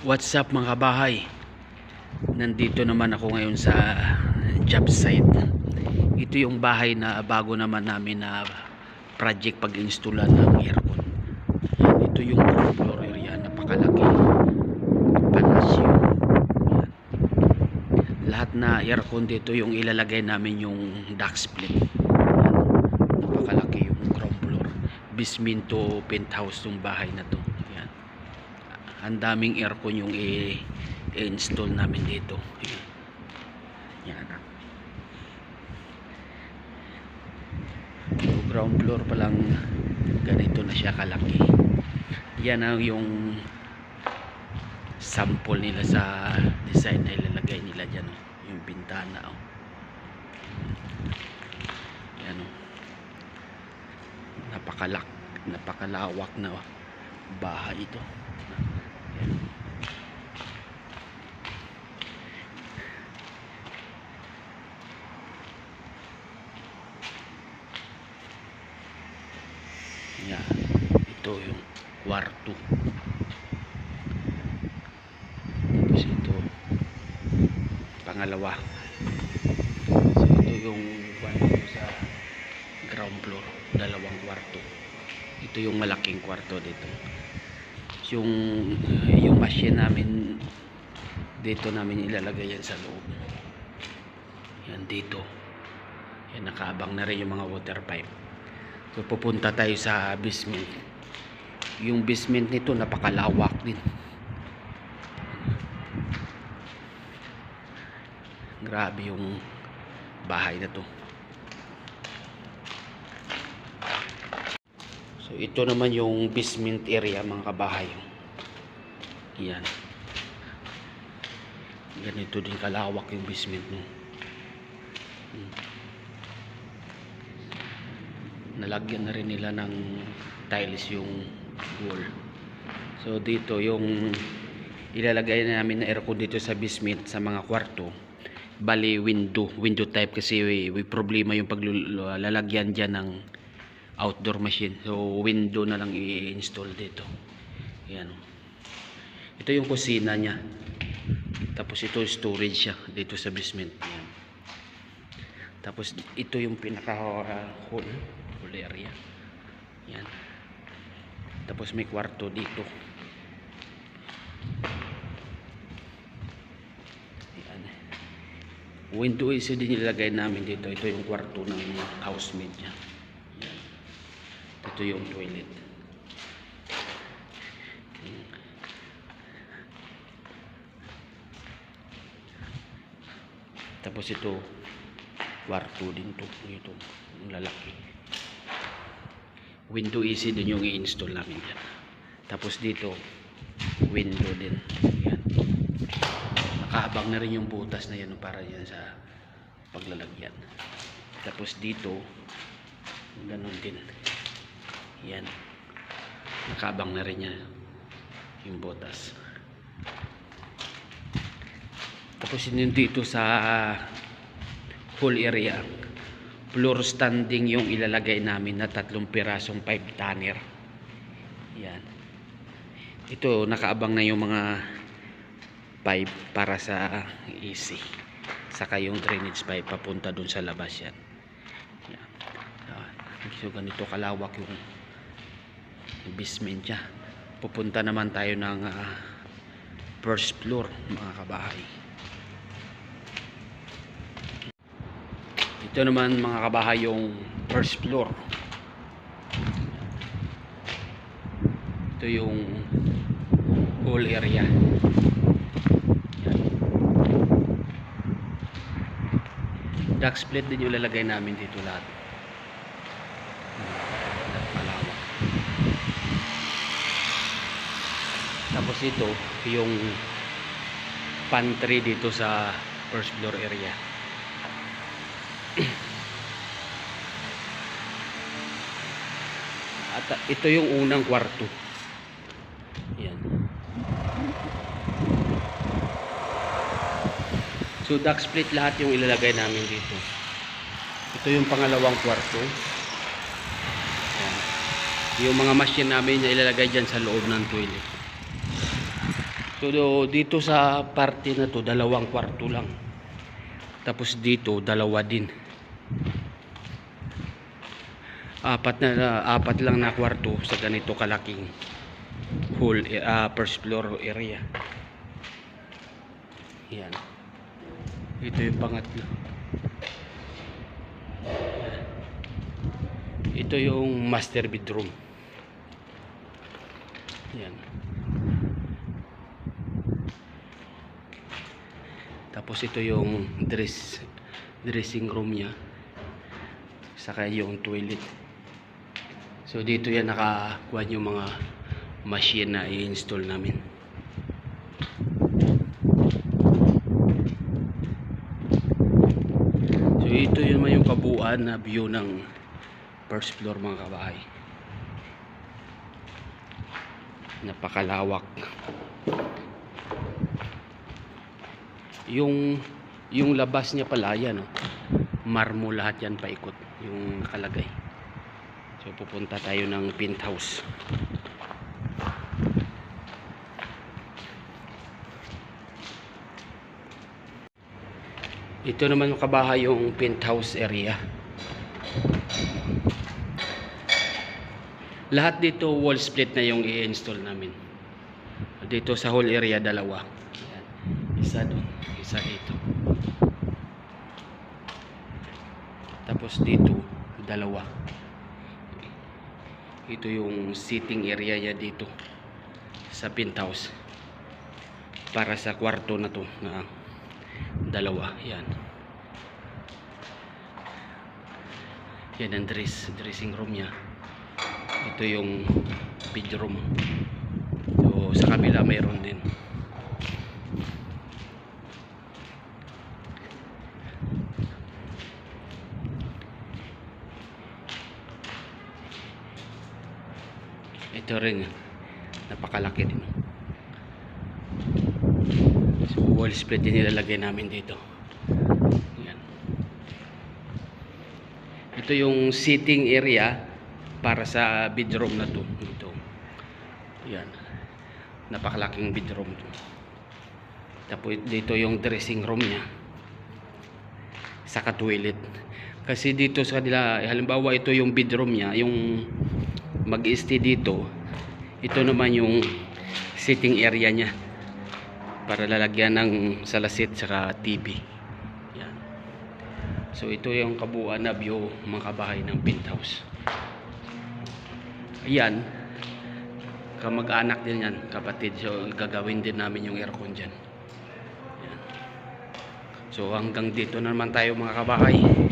What's up mga bahay? Nandito naman ako ngayon sa job site. Ito yung bahay na bago naman namin na project pag-installan ng aircon. Yan, ito yung ground floor area, napakalaki. Palasyo. Lahat na aircon dito yung ilalagay namin yung duct split. Yan. Napakalaki yung ground floor. Basement to penthouse yung bahay na to. Ang daming aircon yung i-install namin dito yan so, ground floor pa lang ganito na siya kalaki yan ang yung sample nila sa design na ilalagay nila dyan oh. yung bintana oh. yan oh. napakalak napakalawak na oh, bahay ito Yan. Ito yung kwarto. Tapos ito pangalawa. So ito yung kwarto sa ground floor, dalawang kwarto. Ito yung malaking kwarto dito. Yung yung machine namin dito namin ilalagay yan sa loob. Yan dito. Yan nakaabang na rin yung mga water pipe. So pupunta tayo sa basement. Yung basement nito napakalawak din. Grabe yung bahay na to. So ito naman yung basement area mga kabahay. Yan. Ganito din kalawak yung basement. Hmm nalagyan na rin nila ng tiles yung wall so dito yung ilalagay na namin na aircon dito sa basement sa mga kwarto bali window window type kasi we, we problema yung paglalagyan dyan ng outdoor machine. So window na lang i-install dito. Yan ito yung kusina nya tapos ito storage siya dito sa basement. Yan tapos ito yung pinaka uh, hall. Hall area. Yan tapos may kwarto dito. Yan window is din nilagay namin dito. Ito yung kwarto ng housemate niya. Ito yung toilet. Tapos ito kwarto din to ito yung lalaki. Window easy din yung i-install namin dyan. Tapos dito window din. Yan nakaabang na rin yung butas na yan para yan sa paglalagyan. Tapos dito ganun din yan. Nakaabang na rin yan yung butas tapos yun dito sa whole area. Floor standing yung ilalagay namin na tatlong pirasong pipe tanner. Yan. Ito nakaabang na yung mga pipe para sa easy saka yung drainage pipe papunta dun sa labas yan. Yan. So ganito kalawak yung basement nya pupunta naman tayo ng uh, first floor mga kabahay. Ito naman mga kabahay yung first floor. Ito yung whole area. Duct split din yung lalagay namin dito lahat tapos ito yung pantry dito sa first floor area At uh, ito yung unang kwarto. Yan. So duct split lahat yung ilalagay namin dito. Ito yung pangalawang kwarto. Yan. Yung mga machine namin na ilalagay dyan sa loob ng toilet. So dito sa parte na to, dalawang kwarto lang. Tapos dito, dalawa din. Apat na apat lang na kwarto sa ganito kalaking whole uh, first floor area. Yan. Ito yung pangatlo. Ito yung master bedroom. Yan. Tapos ito yung dress dressing room niya. Saka yung toilet. So dito yan nakakuha yung mga machine na i-install namin. So ito yun naman yung kabuuan na view ng first floor mga kabahay. Napakalawak. Yung yung labas niya pala yan, oh. marmo lahat yan paikot yung nakalagay. So pupunta tayo ng penthouse. Ito naman yung kabahay yung penthouse area. Lahat dito wall split na yung i-install namin. Dito sa whole area dalawa. Isa dito. Tapos dito dalawa. Ito yung sitting area niya dito sa penthouse. Para sa kwarto na to na dalawa. Yan. Yan ang dress, dressing room niya. Ito yung bedroom. So, sa kabila mayroon din. Ito rin. Napakalaki din. So, wall split din nilalagay namin dito. Yan. Ito yung sitting area para sa bedroom na to. Ito. Yan. Napakalaking bedroom to. Tapos dito yung dressing room niya. Saka toilet. Kasi dito sa kanila, halimbawa ito yung bedroom niya, yung mag-stay dito. Ito naman yung sitting area niya para lalagyan ng salasit saka TV. Yan. So ito yung kabuuan na view mga kabahay ng penthouse. Ayan. Kamag-anak din yan, kapatid. So gagawin din namin yung aircon dyan. Yan. So hanggang dito na naman tayo mga kabahay.